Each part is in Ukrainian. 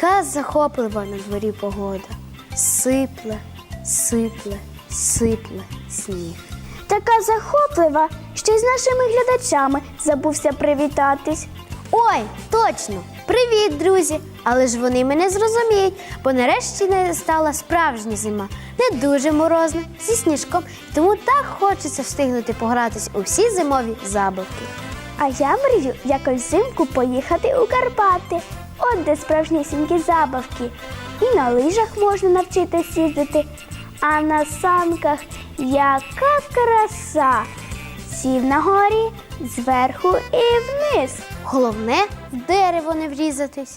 Така захоплива на дворі погода. Сипле, сипле, сипле сніг. Така захоплива, що й з нашими глядачами забувся привітатись. Ой, точно! Привіт, друзі! Але ж вони мене зрозуміють, бо нарешті не стала справжня зима, не дуже морозна, зі сніжком, тому так хочеться встигнути погратись у всі зимові забавки. А я мрію якось взимку поїхати у Карпати. От де справжнісінькі забавки. І на лижах можна навчитися їздити, а на санках яка краса. Сів на горі зверху і вниз. Головне в дерево не врізатись.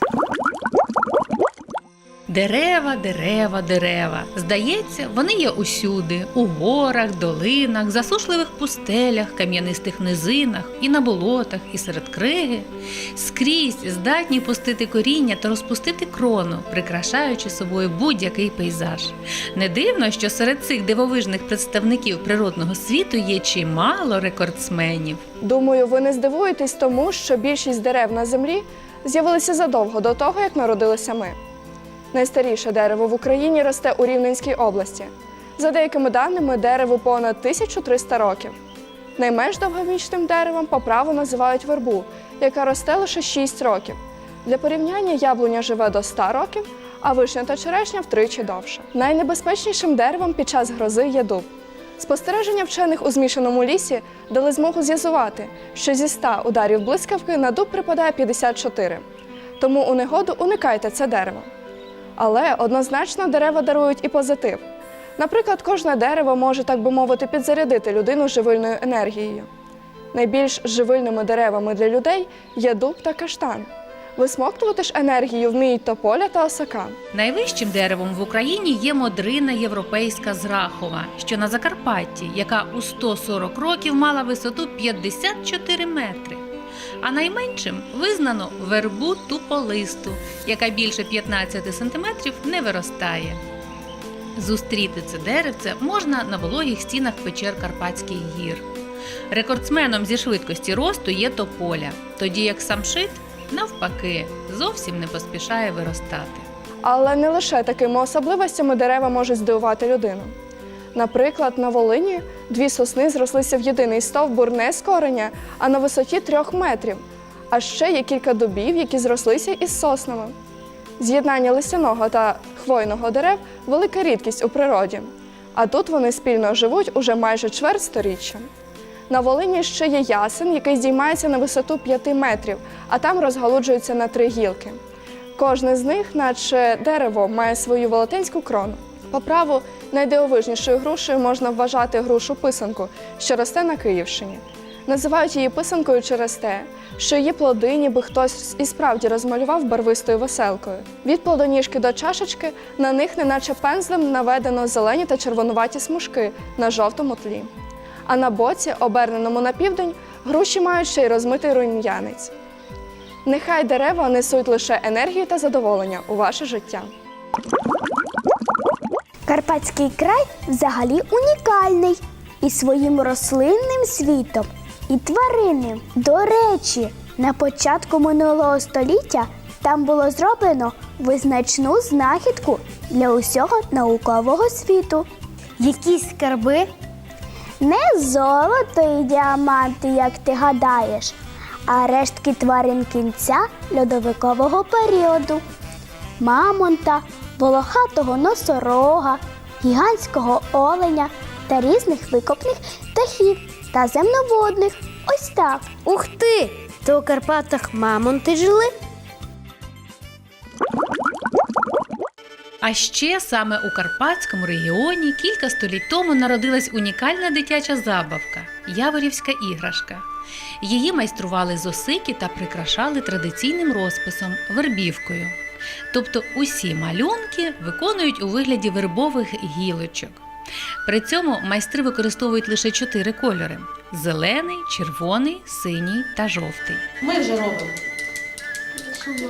Дерева, дерева, дерева. Здається, вони є усюди: у горах, долинах, засушливих пустелях, кам'янистих низинах, і на болотах, і серед криги. Скрізь здатні пустити коріння та розпустити крону, прикрашаючи собою будь-який пейзаж. Не дивно, що серед цих дивовижних представників природного світу є чимало рекордсменів. Думаю, ви не здивуєтесь тому, що більшість дерев на землі з'явилися задовго до того, як народилися ми. Найстаріше дерево в Україні росте у Рівненській області. За деякими даними, дереву понад 1300 років. Найменш довговічним деревом по праву називають вербу, яка росте лише 6 років. Для порівняння яблуня живе до 100 років, а вишня та черешня втричі довше. Найнебезпечнішим деревом під час грози є дуб. Спостереження вчених у змішаному лісі дали змогу з'ясувати, що зі 100 ударів блискавки на дуб припадає 54. Тому у негоду уникайте це дерево. Але однозначно дерева дарують і позитив. Наприклад, кожне дерево може, так би мовити, підзарядити людину живильною енергією. Найбільш живильними деревами для людей є дуб та каштан. Висмоктувати ж енергію вміють тополя та осака. Найвищим деревом в Україні є модрина європейська зрахова, що на Закарпатті, яка у 140 років мала висоту 54 метри. А найменшим визнано вербу туполисту, яка більше 15 сантиметрів не виростає. Зустріти це деревце можна на вологих стінах печер Карпатських гір. Рекордсменом зі швидкості росту є тополя, тоді як самшит, навпаки, зовсім не поспішає виростати. Але не лише такими особливостями дерева можуть здивувати людину. Наприклад, на Волині дві сосни зрослися в єдиний стовбур не з кореня, а на висоті трьох метрів. А ще є кілька дубів, які зрослися із соснами. З'єднання листяного та хвойного дерев велика рідкість у природі. А тут вони спільно живуть уже майже чверть сторіччя. На Волині ще є ясен, який здіймається на висоту 5 метрів, а там розгалуджується на три гілки. Кожне з них, наче дерево, має свою велетенську крону. По праву найдивовижнішою грушею можна вважати грушу писанку, що росте на Київщині. Називають її писанкою через те, що її плоди ніби хтось і справді розмалював барвистою веселкою. Від плодоніжки до чашечки на них, неначе пензлем, наведено зелені та червонуваті смужки на жовтому тлі. А на боці, оберненому на південь, груші мають ще й розмитий рум'янець. Нехай дерева несуть лише енергію та задоволення у ваше життя. Карпатський край взагалі унікальний і своїм рослинним світом, і тваринним. До речі, на початку минулого століття там було зроблено визначну знахідку для усього наукового світу. Якісь скарби Не золото і діаманти, як ти гадаєш, а рештки тварин кінця льодовикового періоду. Мамонта, волохатого носорога, гігантського оленя та різних викопних птахів та земноводних. Ось так. Ух ти! То у Карпатах мамонти жили? А ще саме у Карпатському регіоні кілька століть тому народилась унікальна дитяча забавка яворівська іграшка. Її майстрували з осики та прикрашали традиційним розписом вербівкою. Тобто усі малюнки виконують у вигляді вербових гілочок. При цьому майстри використовують лише чотири кольори: зелений, червоний, синій та жовтий. Ми вже робимо.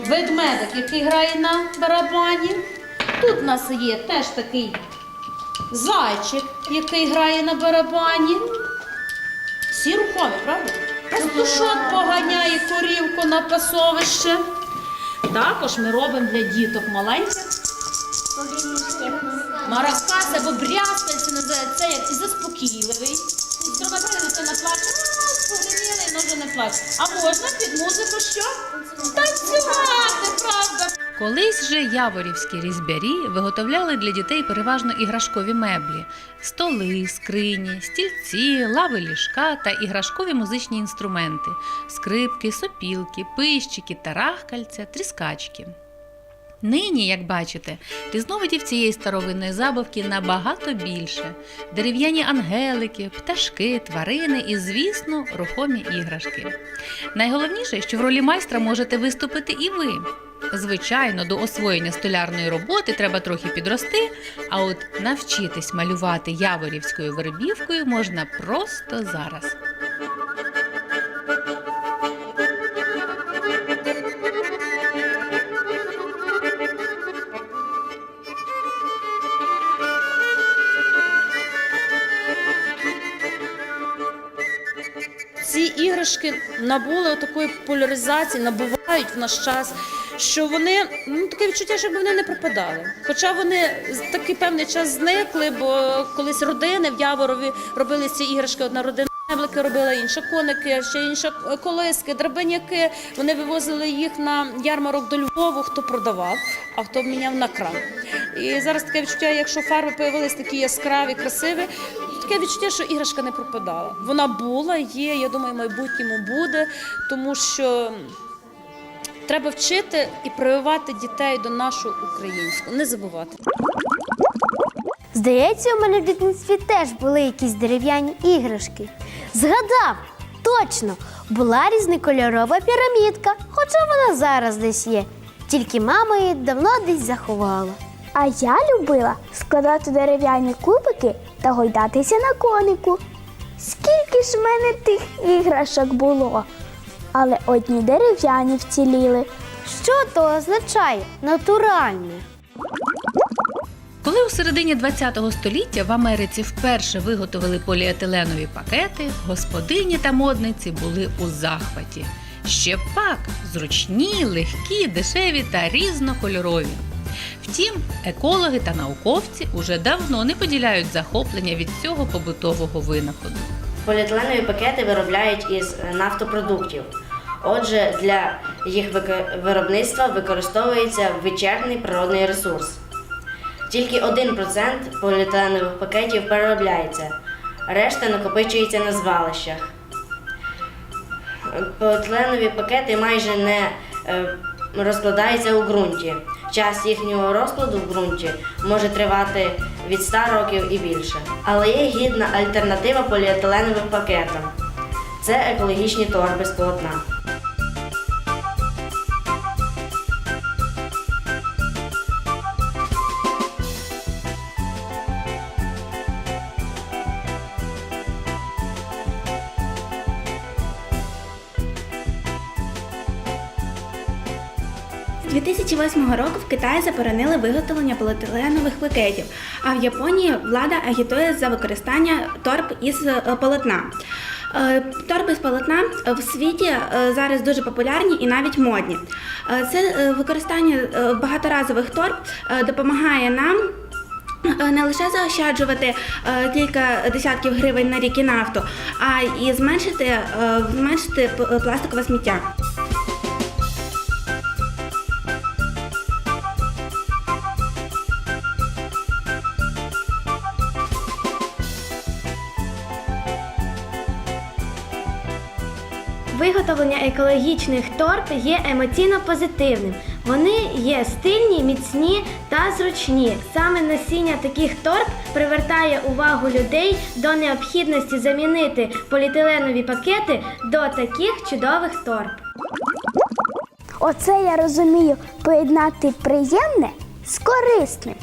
Ведмедик, який грає на барабані. Тут у нас є теж такий зайчик, який грає на барабані. Всі рухомі, правда? Пастушок поганяє корівку на пасовище. Також ми робимо для діток маленьких. Мараска це бобрясне, це називається, як і заспокійливий. Інструментальний це не плаче, а погрініли, і вже не плаче. А можна під музику що? Танцювати, правда. Колись же яворівські різьбярі виготовляли для дітей переважно іграшкові меблі: столи, скрині, стільці, лави ліжка та іграшкові музичні інструменти: скрипки, сопілки, пищики, тарахкальця, тріскачки. Нині, як бачите, різновидів цієї старовинної забавки набагато більше: дерев'яні ангелики, пташки, тварини і, звісно, рухомі іграшки. Найголовніше, що в ролі майстра можете виступити і ви. Звичайно, до освоєння столярної роботи треба трохи підрости, а от навчитись малювати яворівською вербівкою можна просто зараз. ці іграшки набули такої популяризації, набувають в наш час, що вони ну таке відчуття, що вони не пропадали. Хоча вони такий певний час зникли, бо колись родини в Яворові робили ці іграшки. Одна родина меблики робила, інша коники, ще інша колиски, драбиняки. Вони вивозили їх на ярмарок до Львову, хто продавав, а хто міняв на крам. І зараз таке відчуття, якщо фарби появились такі яскраві, красиві, таке відчуття, що іграшка не пропадала. Вона була, є, я думаю, в майбутньому буде, тому що треба вчити і прививати дітей до нашого українського, не забувати. Здається, у мене в дитинстві теж були якісь дерев'яні іграшки. Згадав, точно, була різнокольорова пірамідка, хоча вона зараз десь є. Тільки мама її давно десь заховала. А я любила складати дерев'яні кубики та гойдатися на конику. Скільки ж в мене тих іграшок було, але одні дерев'яні вціліли. Що то означає? Натуральне. Коли у середині ХХ століття в Америці вперше виготовили поліетиленові пакети, господині та модниці були у захваті. Ще пак зручні, легкі, дешеві та різнокольорові. Втім, екологи та науковці уже давно не поділяють захоплення від цього побутового винаходу. Поліетиленові пакети виробляють із нафтопродуктів. Отже, для їх виробництва використовується вичерпний природний ресурс. Тільки 1% поліетиленових пакетів переробляється, решта накопичується на звалищах. Поліетиленові пакети майже не е, розкладаються у ґрунті. Час їхнього розкладу в ґрунті може тривати від 100 років і більше. Але є гідна альтернатива поліетиленовим пакетам. Це екологічні торби з полотна. 2008 року в Китаї заборонили виготовлення поліетиленових пакетів, а в Японії влада агітує за використання торб із е, полотна. Е, Торби з полотна в світі е, зараз дуже популярні і навіть модні. Це використання багаторазових торб допомагає нам. Не лише заощаджувати кілька десятків гривень на рік і нафту, а і зменшити, зменшити пластикове сміття. Виготовлення екологічних торб є емоційно позитивним. Вони є стильні, міцні та зручні. Саме носіння таких торб привертає увагу людей до необхідності замінити поліетиленові пакети до таких чудових торб. Оце я розумію поєднати приємне з корисним.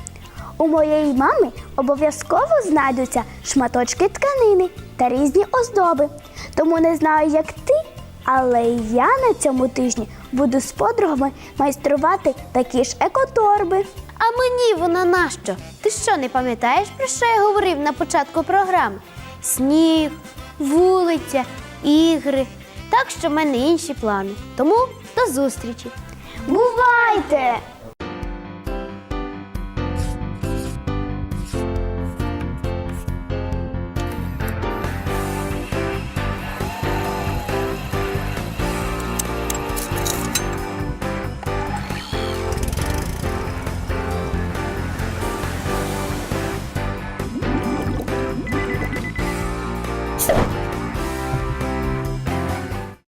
У моєї мами обов'язково знайдуться шматочки тканини та різні оздоби. Тому не знаю, як ти, але я на цьому тижні буду з подругами майструвати такі ж екоторби. А мені вона нащо? Ти що не пам'ятаєш, про що я говорив на початку програми? Сніг, вулиця, ігри. Так що в мене інші плани. Тому до зустрічі. Бувайте!